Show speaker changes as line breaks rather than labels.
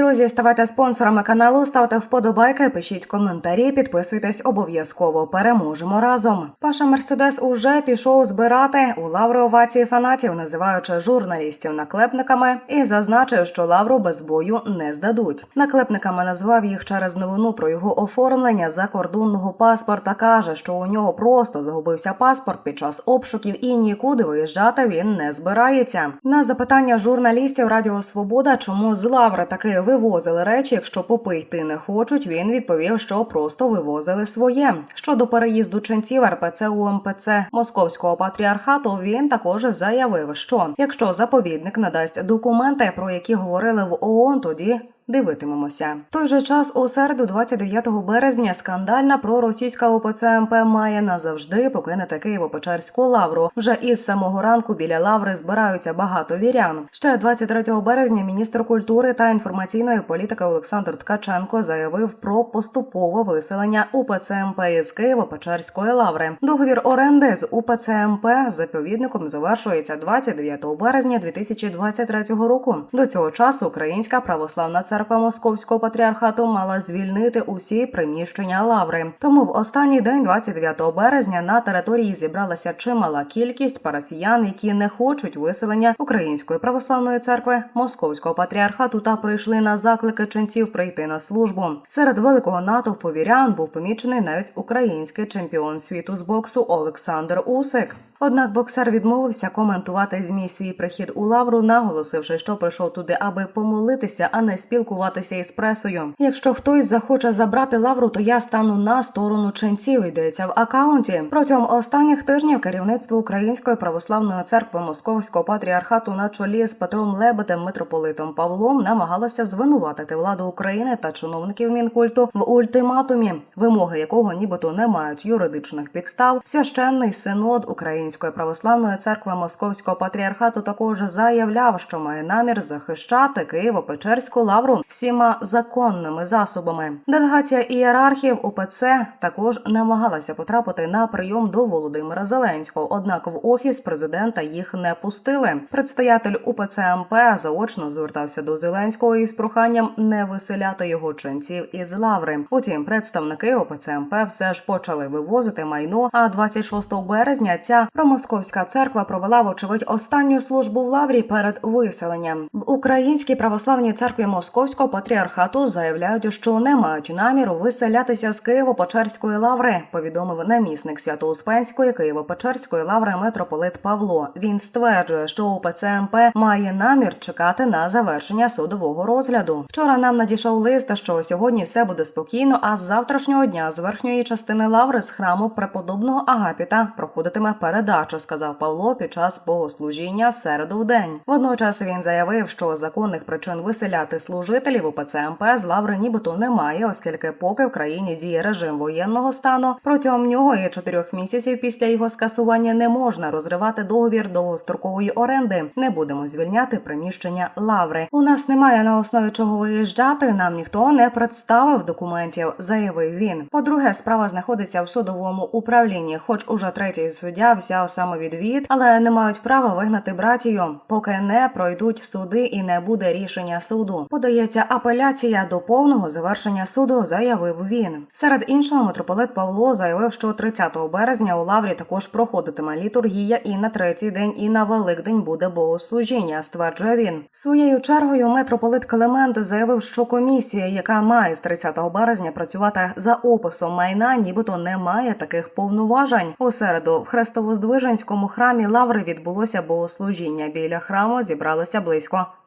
Друзі, ставайте спонсорами каналу, ставте вподобайки, пишіть коментарі, підписуйтесь обов'язково. Переможемо разом. Паша Мерседес уже пішов збирати у лаври овації фанатів, називаючи журналістів наклепниками, і зазначив, що лавру без бою не здадуть. Наклепниками назвав їх через новину про його оформлення закордонного паспорта. каже, що у нього просто загубився паспорт під час обшуків і нікуди виїжджати він не збирається. На запитання журналістів Радіо Свобода, чому з лаври таки вивозили речі, якщо попи йти не хочуть, він відповів, що просто вивозили своє. Щодо переїзду ченців РПЦ УМПЦ Московського патріархату, він також заявив, що якщо заповідник надасть документи, про які говорили в ООН, тоді Дивитимемося. Той же час у середу, 29 березня, скандальна проросійська ОПЦ МП має назавжди покинути Києво-Печерську лавру. Вже із самого ранку біля лаври збираються багато вірян. Ще 23 березня міністр культури та інформаційної політики Олександр Ткаченко заявив про поступове виселення УПЦ МП із Києво-Печерської лаври. Договір оренди з УПЦ МП заповідником завершується 29 березня 2023 року. До цього часу Українська православна церква Московського патріархату мала звільнити усі приміщення лаври. Тому в останній день, 29 березня, на території зібралася чимала кількість парафіян, які не хочуть виселення Української православної церкви Московського патріархату та прийшли на заклики ченців прийти на службу. Серед великого натовпу вірян був помічений навіть український чемпіон світу з боксу Олександр Усик. Однак боксер відмовився коментувати змі свій прихід у лавру, наголосивши, що прийшов туди, аби помолитися, а не спілкуватися із пресою. Якщо хтось захоче забрати лавру, то я стану на сторону ченців. Йдеться в акаунті. Протягом останніх тижнів керівництво Української православної церкви Московського патріархату на чолі з Петром Лебедем, митрополитом Павлом намагалося звинуватити владу України та чиновників мінкульту в ультиматумі, вимоги якого нібито не мають юридичних підстав. Священний синод Української православної церкви Московського патріархату також заявляв, що має намір захищати Києво-Печерську лавру всіма законними засобами. Делегація ієрархів УПЦ також намагалася потрапити на прийом до Володимира Зеленського. Однак в офіс президента їх не пустили. Предстоятель УПЦ МП заочно звертався до Зеленського із проханням не виселяти його ченців із лаври. Утім, представники ОПЦ МП все ж почали вивозити майно. А 26 березня ця Промосковська церква провела вочевидь останню службу в лаврі перед виселенням. В Українській православній церкві Московського патріархату заявляють, що не мають наміру виселятися з Києво-Печерської лаври. Повідомив намісник Свято-Успенської Києво-Печерської лаври митрополит Павло. Він стверджує, що УПЦ МП має намір чекати на завершення судового розгляду. Вчора нам надійшов лист, що сьогодні все буде спокійно. А з завтрашнього дня з верхньої частини лаври з храму преподобного Агапіта проходитиме передача, сказав Павло під час богослужіння в середу в день. Водночас він заявив, що законних причин виселяти служителів УПЦ МП з лаври нібито немає, оскільки поки в країні діє режим воєнного стану, протягом нього і чотирьох місяців після його скасування не можна розривати договір довгострокової оренди. Не будемо звільняти приміщення лаври. У нас немає на основі чого виїжджати. Нам ніхто не представив документів, заявив він. По-друге, справа знаходиться в судовому управлінні, хоч уже третій суддя взяв самовідвід, але не мають права вигнати братію, поки не пройдуть суди і не буде рішення суду. Подається апеляція до повного завершення суду, заявив він. Серед іншого, митрополит Павло заявив, що 30 березня у лаврі також проходитиме літургія, і на третій день, і на Великдень буде богослужіння. Стверджує він. Своєю чергою митрополит Климент заявив, що комісія, яка має з 30 березня працювати за описом майна, нібито не має таких повноважень. У середу в Хрестово-Здвиженському храмі Лаври відбулося богослужіння. Біля храму зібралося близько